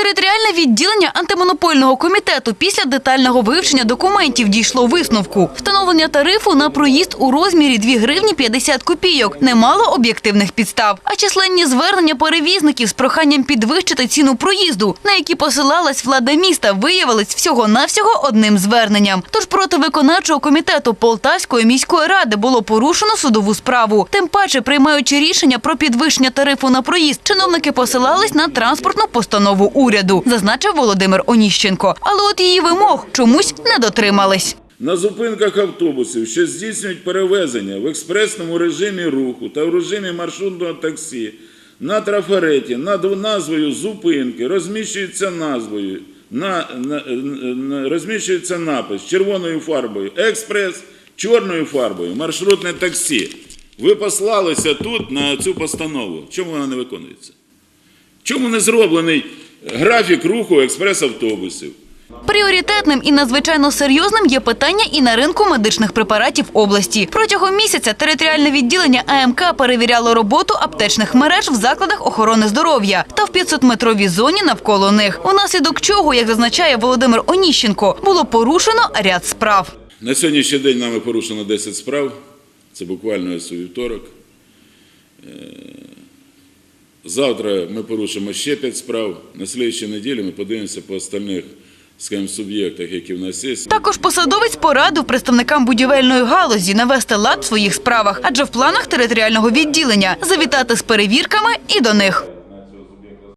Територіальне відділення антимонопольного комітету після детального вивчення документів дійшло висновку. Встановлення тарифу на проїзд у розмірі 2 гривні 50 копійок не мало об'єктивних підстав. А численні звернення перевізників з проханням підвищити ціну проїзду, на які посилалась влада міста, виявились всього-навсього одним зверненням. Тож проти виконавчого комітету Полтавської міської ради було порушено судову справу. Тим паче, приймаючи рішення про підвищення тарифу на проїзд, чиновники посилались на транспортну постанову уряду, зазначив Володимир Оніщенко. Але от її вимог чомусь не дотримались. На зупинках автобусів, що здійснюють перевезення в експресному режимі руху та в режимі маршрутного таксі, на трафареті над назвою зупинки розміщується назвою, на, на, на- розміщується напис червоною фарбою експрес, чорною фарбою маршрутне таксі. Ви послалися тут на цю постанову. Чому вона не виконується? Чому не зроблений графік руху експрес-автобусів? Пріоритетним і надзвичайно серйозним є питання і на ринку медичних препаратів області. Протягом місяця територіальне відділення АМК перевіряло роботу аптечних мереж в закладах охорони здоров'я та в 500-метровій зоні навколо них. Унаслідок чого, як зазначає Володимир Оніщенко, було порушено ряд справ. На сьогоднішній день нами порушено 10 справ. Це буквально ось у вівторок. Завтра ми порушимо ще п'ять справ. На слідчій неділі ми подивимося по остальних скажімо, суб'єктах, які в нас є. Також посадовець порадив представникам будівельної галузі навести лад в своїх справах, адже в планах територіального відділення завітати з перевірками і до них.